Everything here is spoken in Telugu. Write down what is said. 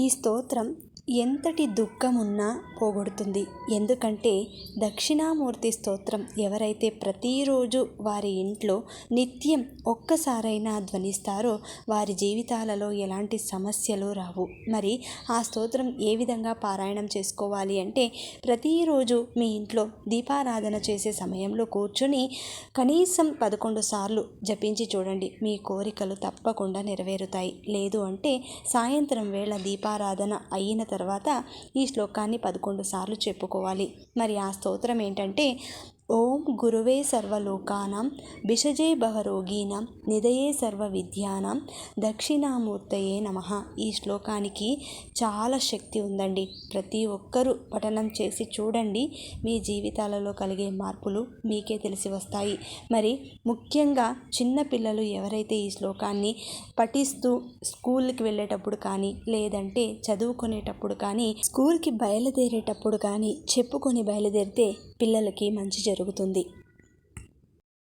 ఈ స్తోత్రం ఎంతటి దుఃఖమున్నా పోగొడుతుంది. ఎందుకంటే దక్షిణామూర్తి స్తోత్రం ఎవరైతే ప్రతిరోజు వారి ఇంట్లో నిత్యం ఒక్కసారైనా ధ్వనిస్తారో వారి జీవితాలలో ఎలాంటి సమస్యలు రావు. మరి ఆ స్తోత్రం ఏ విధంగా పారాయణం చేసుకోవాలి అంటే ప్రతిరోజు మీ ఇంట్లో దీపారాధన చేసే సమయంలో కూర్చుని కనీసం పదకొండు సార్లు జపించి చూడండి. మీ కోరికలు తప్పకుండా నెరవేరుతాయి. లేదు అంటే సాయంత్రం వేళ దీపారాధన అయిన తర్వాత తర్వాత ఈ శ్లోకాన్ని పదకొండు సార్లు చెప్పుకోవాలి. మరి ఆ స్తోత్రం ఏంటంటే ఓం గురువే సర్వలోకానాం బిషజే భవరోగీనాం నిదయే సర్వ విద్యానం దక్షిణామూర్తయే నమ. ఈ శ్లోకానికి చాలా శక్తి ఉందండి. ప్రతి ఒక్కరూ పఠనం చేసి చూడండి మీ జీవితాలలో కలిగే మార్పులు మీకే తెలిసి వస్తాయి. మరి ముఖ్యంగా చిన్న పిల్లలు ఎవరైతే ఈ శ్లోకాన్ని పఠిస్తూ స్కూల్కి వెళ్ళేటప్పుడు కానీ లేదంటే చదువుకునేటప్పుడు కానీ స్కూల్కి బయలుదేరేటప్పుడు కానీ చెప్పుకొని బయలుదేరితే పిల్లలకి మంచి జరుగుతుంది. జరుగుతుంది